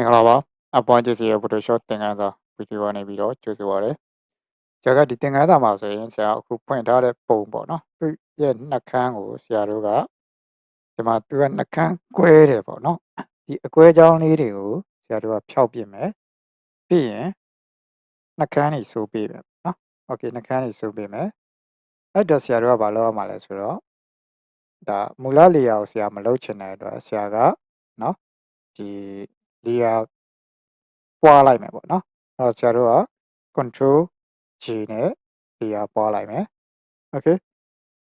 မင်္ဂလာပါအပွားကျေးဇူးရဲ့ Photoshop သင်ခန်းစာဗီဒီယိုကနေပြီးတော့ကြိုဆိုပါရစေ။ဆရာကဒီသင်ခန်းစာမှာဆိုရင်ဆရာအခုဖွင့်ထားတဲ့ပုံပေါ့နော်။သူ့ရဲ့နှာခမ်းကိုဆရာတို့ကဒီမှာသူကနှာခမ်းကွဲတယ်ပေါ့နော်။ဒီအကွဲကြောင်းလေးတွေကိုဆရာတို့ကဖျောက်ပြစ်မယ်။ပြီးရင်နှာခမ်းတွေဆိုးပေးမယ်နော်။ Okay နှာခမ်းတွေဆိုးပေးမယ်။အဲ့တော့ဆရာတို့ကဘာလုပ်ရမှာလဲဆိုတော့ဒါမူလလေယာကိုဆရာမလုပ်ချင်တဲ့အတွက်ဆရာကနော်ဒီ လေယာပွားလိုက်မယ်ပေါ့နော်အဲ့တော့ဆရာတို့က control G နဲ့ layer ပွားလိုက်မယ် okay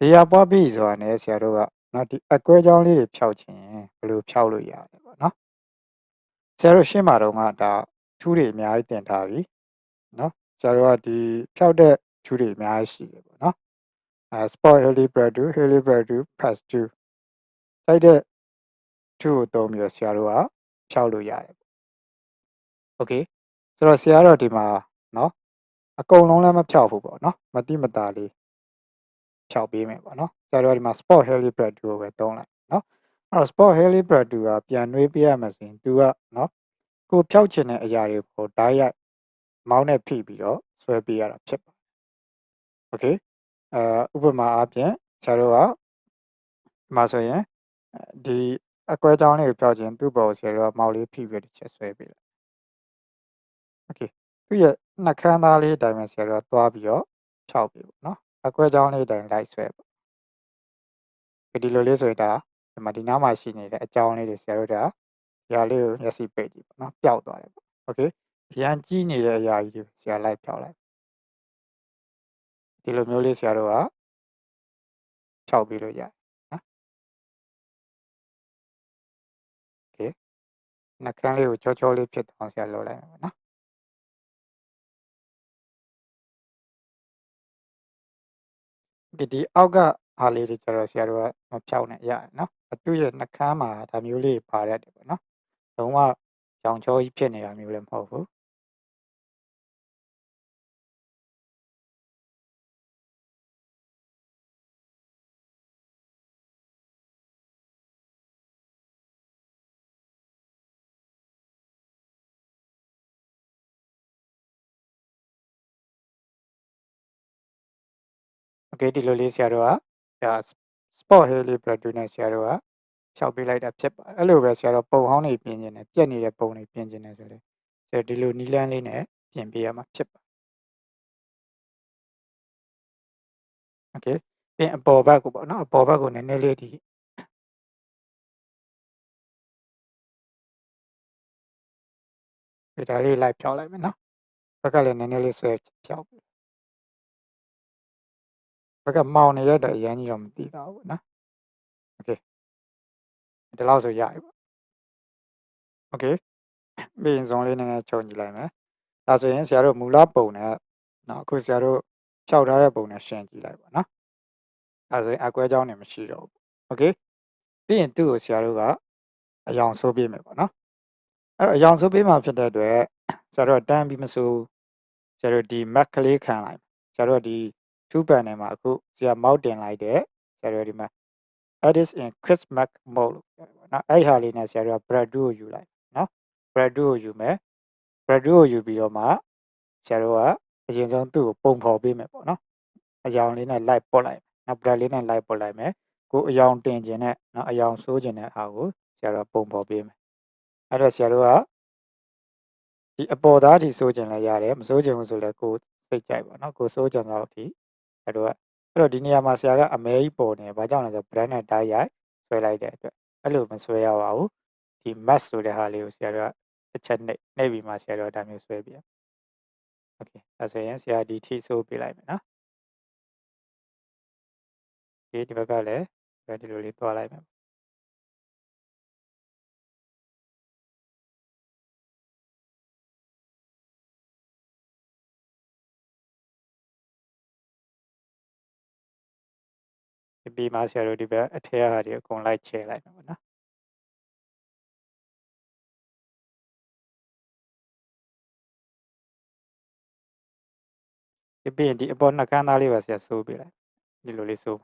layer ပွားပြီဆိုတာနဲ့ဆရာတို့ကနော်ဒီအကွဲကြောင်းလေးတွေဖြောက်ခြင်းဘယ်လိုဖြောက်လို့ရလဲပေါ့နော်ဆရာတို့ရှင်းမှာတော့ကဒါထူးတွေအများကြီးတင်ထားပြီနော်ဆရာတို့ကဒီဖြောက်တဲ့ထူးတွေအများကြီးရှိတယ်ပေါ့နော်အဲ sport helibread helibread pass 2တိုက်တဲ့ထူးကိုသုံးပြီးတော့ဆရာတို့က ဖြောက်လို့ရတယ်โอเคဆိုတော့ဆရာတော့ဒီမှာเนาะအကုန်လုံးလည်းမဖြောက်ဘူးပေါ့เนาะမတိမတာလေးဖြောက်ပေးမယ်ပေါ့เนาะဆရာတို့ဒီမှာ sport helibread 2ကိုပဲသုံးလိုက်เนาะအဲ့တော့ sport helibread 2ကပြန်နှွေးပေးရမယ်ဆိုရင်သူကเนาะကိုဖြောက်ချင်တဲ့အရာတွေကိုဓာတ်ရိုက်မောင်းနဲ့ဖိပြီးတော့ဆွဲပေးရတာဖြစ်ပါတယ်โอเคအဲဥပမာအားဖြင့်ဆရာတို့ကဒီမှာဆိုရင်ဒီ အကွဲကြောင်းလေးကိုဖြောက်ခြင်းသူ့ဘော်ဆရာတို့ကမောက်လေးဖိပြီးတစ်ချက်ဆွဲပေးလိုက်โอเคသူ့ရဲ့နှက်ခမ်းသားလေးအတိုင်းပဲဆရာတို့ကသွားပြီးတော့ဖြောက်ပြီပေါ့နော်အကွဲကြောင်းလေးအတိုင်းလိုက်ဆွဲပေါ့ဒီလိုလေးဆိုရင်ဒါဒီမှာဒီနားမှာရှိနေတဲ့အကြောင်းလေးတွေဆရာတို့ဒါအရာလေးကိုမျက်စိပိတ်ကြည့်ပေါ့နော်ပျောက်သွားတယ်ပေါ့โอเคရန်ကြီးနေတဲ့အရာကြီးတွေဆရာလိုက်ဖြောက်လိုက်ဒီလိုမျိုးလေးဆရာတို့ကဖြောက်ပြီးလို့ရတယ် နှက်ခမ်းလေးကိုချောချောလေးဖြစ်အောင်ဆရာလုပ်လိုက်မယ်နော်ဒီဒီအောက်ကအားလေးတွေကျတော့ဆရာတို့ကမဖြောက်နဲ့ရတယ်နော်အတူရဲ့နှကမ်းမှာဒါမျိုးလေးပါရတယ်ပေါ့နော်လုံးဝရောင်ချောကြီးဖြစ်နေတာမျိုးလည်းမဟုတ်ဘူး โอเคဒီလိုလေးဆရာတို့ကဒါ sport hair လေး product နဲ့ဆရာတို့ကဖြောက်ပေးလိုက်တာဖြစ်ပါတယ်အဲ့လိုပဲဆရာတို့ပုံဟောင်းတွေပြင်ကျင်တယ်ပြက်နေတဲ့ပုံတွေပြင်ကျင်တယ်ဆိုလေဆရာဒီလိုနီလန်းလေးနဲ့ပြင်ပေးရမှာဖြစ်ပါโอเคပြင်အပေါ်ဘက်ကိုပေါ့နော်အပေါ်ဘက်ကိုနည်းနည်းလေးဒီဒါလေးလိုက်ဖြောက်လိုက်မယ်နော်ဘက်ကလည်းနည်းနည်းလေးဆွဲဖြောက် ဘက်ကမောင်နေရတဲ့အရန်ကြီးတော့မသိတော့ဘူးနော်โอเคဒီလောက်ဆိုရပြီပေါ့โอเคပြီးရင်ဇုံလေးနည်းနည်းချုပ်ကြည့်လိုက်မယ်ဒါဆိုရင်ဆရာတို့မူလပုံနဲ့နော်အခုဆရာတို့ဖြောက်ထားတဲ့ပုံနဲ့ရှင်းကြည့်လိုက်ပါနော်အဲဆိုရင်အကွဲကြောင်းနေမရှိတော့ဘူးโอเคပြီးရင်သူ့ကိုဆရာတို့ကအယောင်ဆိုးပေးမယ်ပေါ့နော်အဲ့တော့အယောင်ဆိုးပေးမှဖြစ်တဲ့အတွက်ဆရာတို့တန်းပြီးမဆိုးဆရာတို့ဒီ map ကလေးခံလိုက်ဆရာတို့ဒီ 2 panel မှာအခုဆရာမောက်တင်လိုက်တဲ့ဆရာတို့ဒီမှာ edit in crisp map mode လို့ပြောတယ်ပေါ့နော်အဲ့ဟာလေးနဲ့ဆရာတို့က brad 2ကိုယူလိုက်နော် brad 2ကိုယူမယ် brad 2ကိုယူပြီးတော့မှဆရာတို့ကအရင်ဆုံးသူ့ကိုပုံဖော်ပေးမယ်ပေါ့နော်အယောင်လေးနဲ့ light ပို့လိုက်နော် brad လေးနဲ့ light ပို့လိုက်မယ်ကိုအယောင်တင်ခြင်းနဲ့နော်အယောင်ဆိုးခြင်းနဲ့အားကိုဆရာတို့ပုံဖော်ပေးမယ်အဲ့တော့ဆရာတို့ကဒီအပေါ်သားဒီဆိုးခြင်းလည်းရတယ်မဆိုးခြင်းဘူးဆိုလည်းကိုစိတ်ကြိုက်ပါနော်ကိုဆိုးခြင်းတော့ဒီ အဲ့တော့အဲ့တော့ဒီနေရာမှာဆရာကအမဲကြီးပေါ်နေဘာကြောင့်လဲဆိုတော့ brand နဲ့တိုက်ရိုက်ဆွဲလိုက်တဲ့အတွက်အဲ့လိုမဆွဲရပါဘူးဒီ mass ဆိုတဲ့ဟာလေးကိုဆရာတို့ကတစ်ချက်နှိပ်နှိပ်ပြီးမှဆရာတို့ကဒါမျိုးဆွဲပြ Okay ဒါဆိုရင်ဆရာဒီထိဆိုးပေးလိုက်မယ်နော်ဒီဒီဘက်ကလည်းဒီလိုလေးသွားလိုက်မယ် ဒီပြီးမှဆရာတို့ဒီဘက်အထက်ဟာတွေအကုန်လိုက်ချဲလိုက်မယ်ပေါ့နော်ဒီပြီးရင်ဒီအပေါ်နှကန်းသားလေးပါဆရာစိုးပေးလိုက်ဒီလိုလေးစိုး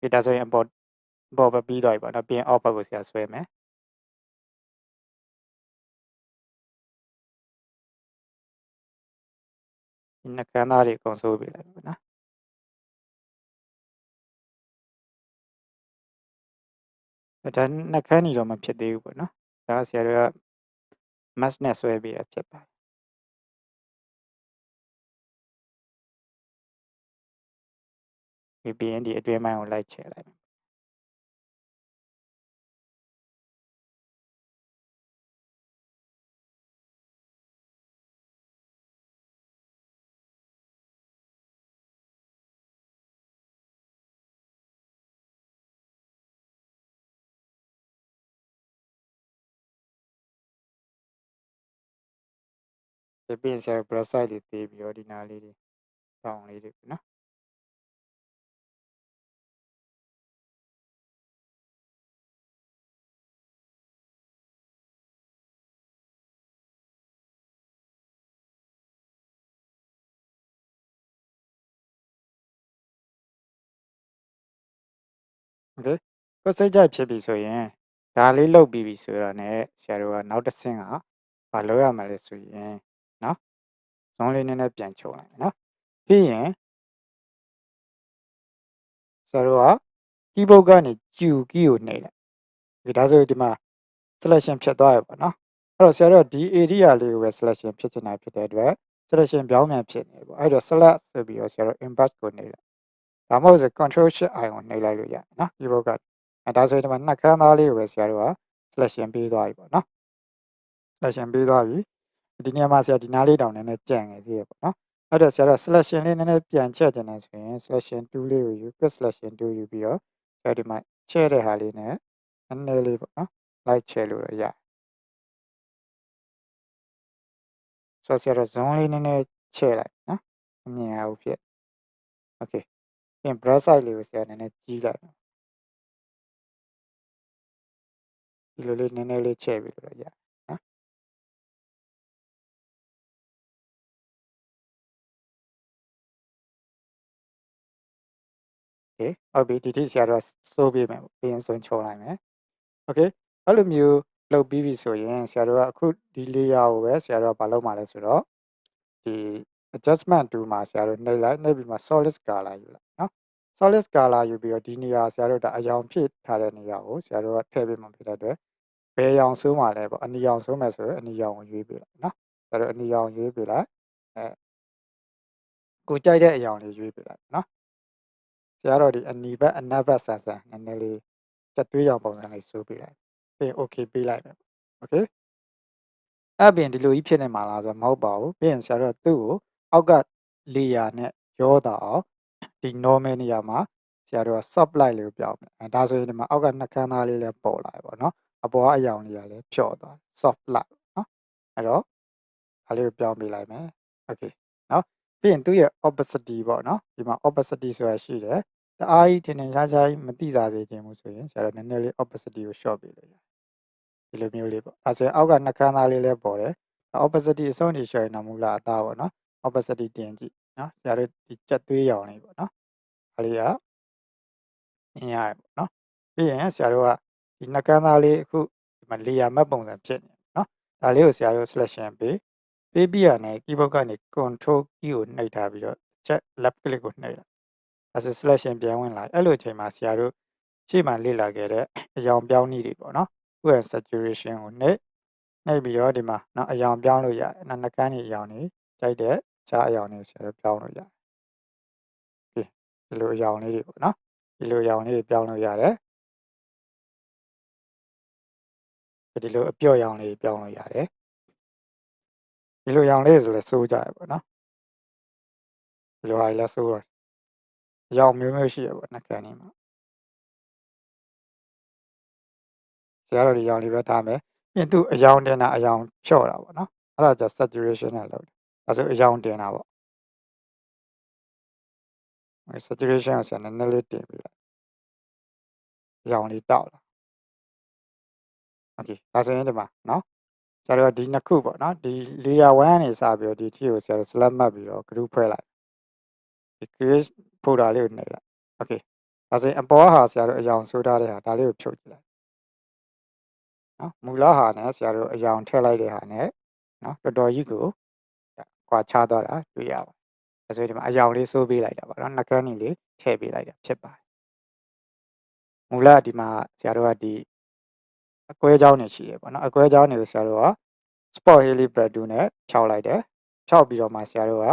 ဒီဒါဆိုရင်အပေါ်အပေါ်ပဲပြီးသွားပြီပေါ့နော်ပြီးရင်အောက်ဘက်ကိုဆရာဆွဲမယ် ဒီနှကန်းသားတွေအကုန်ဆိုးပြလိုက်ပါနော်ဒါနှကန်းကြီးတော့မဖြစ်သေးဘူးပေါ့နော်ဒါဆရာတို့က mask နဲ့ဆွဲပြီးရဖြစ်ပါတယ်ပြီးရင်ဒီအတွင်းပိုင်းကိုလိုက်ချဲလိုက် ဒီပြင်ဆရာ brush side တွေသေးပြီးတော့ဒီနားလေးတွေတောင်းလေးတွေနော်โอเคကိုစိတ်ကြိုက်ဖြစ်ပြီဆိုရင်ဒါလေးလုတ်ပြီးပြီဆိုတော့ ਨੇ ဆရာတို့ကနောက်တစ်ဆင့်ကဘာလုပ်ရမလဲဆိုရင် နော်ဇုံးလေးနည်းနည်းပြန်ချုပ်လိုက်နော်ပြီးရင်ဆရာတို့က keyboard ကနေ Q key ကိုနှိပ်လိုက်ဒီဒါဆိုဒီမှာ selection ဖြစ်သွားရပါနော်အဲ့တော့ဆရာတို့ဒီ area လေးကိုပဲ selection ဖြစ်ချင်တာဖြစ်တဲ့အတွက် selection ပြောင်းပြန်ဖြစ်နေပေါ့အဲ့တော့ select ဆိုပြီးတော့ဆရာတို့ invert ကိုနှိပ်လိုက်ဒါမှမဟုတ်ဆို control shift i ကိုနှိပ်လိုက်လို့ရတယ်နော် keyboard ကအဲဒါဆိုရင်ဒီမှာနှက်ခမ်းသားလေးကိုပဲဆရာတို့က selection ပေးသွားပြီပေါ့နော် selection ပေးသွားပြီ ဒီနေရာမှာဆရာဒီနားလေးတောင်နည်းနည်းကြံ့နေသေးရပေါ့နော်အဲ့တော့ဆရာတို့ selection လေးနည်းနည်းပြန်ချက်ချင်တယ်ဆိုရင် selection 2လေးကိုယူ quick selection 2ယူပြီးတော့ဆရာဒီမှာချဲ့တဲ့ဟာလေးနဲ့နည်းနည်းလေးပေါ့နော်လိုက်ချဲ့လို့ရရဆိုဆရာတို့ zone လေးနည်းနည်းချဲ့လိုက်နော်အမြင်အောင်ဖြစ် okay ပြင် brush size လေးကိုဆရာနည်းနည်းကြီးလိုက်ဒီလိုလေးနည်းနည်းလေးချဲ့ပြီးလို့ရ okay ဟုတ်ပြီဒီထိဆရာတော့စိုးပေးမယ်ပြီးရင်စွန့်ချုံလိုက်မယ် okay အဲ့လိုမျိုးလုပ်ပြီးပြီဆိုရင်ဆရာတို့ကအခုဒီ layer ကိုပဲဆရာတို့ကမလုပ်မှလဲဆိုတော့ဒီ adjustment tool မှာဆရာတို့နှိပ်လိုက်နှိပ်ပြီးမှ solid color ယူလိုက်နော် solid color ယူပြီးတော့ဒီနေရာဆရာတို့ဒါအယောင်ဖြစ်ထားတဲ့နေရာကိုဆရာတို့ကထည့်ပေးမှဖြစ်တဲ့အတွက်ဘယ်ရောင်ဆိုးမှလဲပေါ့အနီရောင်ဆိုးမှဆိုရင်အနီရောင်ကိုရွေးပေးလိုက်နော်ဆရာတို့အနီရောင်ရွေးပေးလိုက်အဲကိုကြိုက်တဲ့အရာလေးရွေးပေးလိုက်နော် ဆရာတော့ဒီအနီဘက်အနက်ဘက်ဆန်ဆန်နည်းနည်းလေးချက်သွေးရောင်ပုံစံလေးဆိုးပေးလိုက်ပြီး okay ပေးလိုက်မယ်โอเคအဲ့ပြင်ဒီလိုကြီးဖြစ်နေမှာလားဆိုတော့မဟုတ်ပါဘူးပြီးရင်ဆရာတို့သူ့ကိုအောက်က layer နဲ့ရောတာအောင်ဒီ normal နေရာမှာဆရာတို့က sub light လေးကိုပြောင်းမယ်အဲဒါဆိုရင်ဒီမှာအောက်ကနှကန်းသားလေးလည်းပေါ်လာပြီပေါ့နော်အပေါ်ကအယောင်တွေကလည်းဖြော့သွား soft light နော်အဲ့တော့ဒါလေးကိုပြောင်းပေးလိုက်မယ် okay နော်ပြီးရင်သူ့ရဲ့ opacity ပေါ့နော်ဒီမှာ opacity ဆိုတာရှိတယ် တအားကြီးထင်ထင်ရှားရှားမသိသာစေခြင်းဘူးဆိုရင်ဆရာတို့နည်းနည်းလေး opacity ကို short ပေးလို့ရတယ်ဒီလိုမျိုးလေးပေါ့အဲဆိုရင်အောက်ကနှကန်းသားလေးလည်းပေါ်တယ် opacity အဆုံးနေ share နမူလာအသားပေါ့နော် opacity တင်ကြည့်နော်ဆရာတို့ဒီကြက်သွေးရောင်လေးပေါ့နော်ဒါလေးကမြင်ရပေါ့နော်ပြီးရင်ဆရာတို့ကဒီနှကန်းသားလေးအခုဒီမှာ layer map ပုံစံဖြစ်နေနော်ဒါလေးကိုဆရာတို့ selection ပေးပေးပြီးရနေ keyboard ကနေ control key ကိုနှိပ်ထားပြီးတော့ check left click ကိုနှိပ် လိုက်အဲဆို selection ပြန်ဝင်လာအဲ့လိုအချိန်မှာဆရာတို့ရှေ့မှာလေ့လာခဲ့တဲ့အယောင်ပြောင်းနည်းတွေပေါ့နော်ဥပမာ saturation ကိုနှိပ်နှိပ်ပြီးတော့ဒီမှာနော်အယောင်ပြောင်းလို့ရတယ်နော်နှကန်းကြီးအယောင်တွေကြိုက်တဲ့ခြားအယောင်တွေကိုဆရာတို့ပြောင်းလို့ရတယ်ဒီဒီလိုအယောင်လေးတွေပေါ့နော်ဒီလိုအယောင်လေးတွေပြောင်းလို့ရတယ်ဒီလိုအပြော့ရောင်လေးပြောင်းလို့ရတယ်ဒီလိုရောင်လေးဆိုလဲစိုးကြရပေါ့နော်ဒီလိုဟာလည်းစိုး အရောင်မျိုးမျိုးရှိရပေါ့နှကန်နေမှာဆရာတော်ဒီရောင်လေးပဲထားမယ်ပြင်သူအရောင်တင်တာအရောင်ဖြော့တာပေါ့နော်အဲ့ဒါကြ saturation နဲ့လုပ်တယ်ဒါဆိုအရောင်တင်တာပေါ့ saturation ကိုဆရာနည်းနည်းလေးတင်ပြီးလိုက်အရောင်လေးတောက်လာ okay ဒါဆိုရင်ဒီမှာနော်ဆရာတို့ဒီနှစ်ခုပေါ့နော်ဒီ layer 1ကနေစပြီးတော့ဒီ ठी ကိုဆရာတို့ select မှတ်ပြီးတော့ group ဖွဲ့လိုက်ဒီ create folder လေးကိုနှိပ်လိုက်โอเคဒါ ဒါဆိုရင်အပေါ်ဟာဆရာတို့အယောင်ဆိုးထားတဲ့ဟာဒါလေးကိုဖြုတ်ကြည့်လိုက်နော်မူလဟာနဲ့ဆရာတို့အယောင်ထည့်လိုက်တဲ့ဟာနဲ့နော်တော်တော်ကြီးကိုကွာခြားသွားတာတွေ့ရပါတယ်။ဒါဆိုရင်ဒီမှာအယောင်လေးစိုးပေးလိုက်တာပါနော်နှကန်းကြီးလေးထည့်ပေးလိုက်တာဖြစ်ပါတယ်။မူလဒီမှာဆရာတို့ကဒီအကွဲကြောင်းနေရှိရပေါ့နော်အကွဲကြောင်းတွေကိုဆရာတို့က spot heli bread 2နဲ့ဖြောက်လိုက်တယ်။ဖြောက်ပြီးတော့မှဆရာတို့က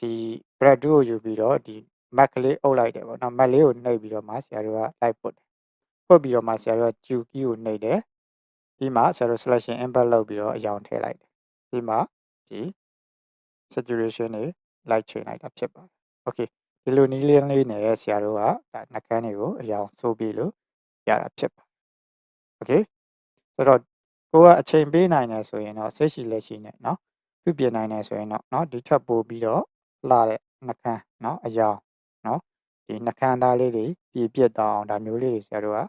ဒီ bread 2ကိုယူပြီးတော့ဒီ mat ကလေးအုပ်လိုက်တယ်ပေါ့နော် mat လေးကိုနှိပ်ပြီးတော့မှဆရာတို့ကလိုက်ပုတ်တယ်။ပုတ်ပြီးတော့မှဆရာတို့က Q key ကိုနှိပ်တယ်။ဒီမှာဆရာတို့ selection input လုပ်ပြီးတော့အယောင်ထည့်လိုက်တယ်။ဒီမှာဒီ saturation တွေလိုက်ချိန်လိုက်တာဖြစ်ပါတယ်။ Okay ဒီလိုနီးလင်းလေးနဲ့ဆရာတို့ကဒါနှကန်းတွေကိုအယောင်စိုးပြီးလို့ရတာဖြစ်ပါတယ်။ Okay ဆိုတော့ကိုကအချိန်ပေးနိုင်တယ်ဆိုရင်တော့စိတ်ရှိလက်ရှိနဲ့เนาะပြုပြင်နိုင်တယ်ဆိုရင်တော့เนาะဒီထပ်ပို့ပြီးတော့ လှတဲ့နှကန်းเนาะအယောင်เนาะဒီနှကန်းသားလေးတွေပြည့်ပြည့်တောင်းဒါမျိုးလေးတွေဆရာတို့က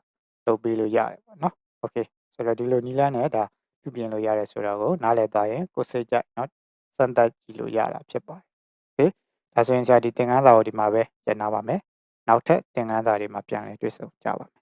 လုပ်ပေးလို့ရတယ်ပေါ့เนาะ Okay ဆိုတော့ဒီလိုနီးလန်းနဲ့ဒါပြုပြင်လို့ရတယ်ဆိုတော့ကိုနားလည်သွားရင်ကိုစိတ်ကြိုက်เนาะစမ်းသပ်ကြည့်လို့ရတာဖြစ်ပါတယ်။ Okay ဒါဆိုရင်ဆရာဒီသင်ခန်းစာကိုဒီမှာပဲကျန်နာပါမယ်။နောက်ထပ်သင်ခန်းစာတွေမှာပြန်လည်တွေ့ဆုံကြပါမယ်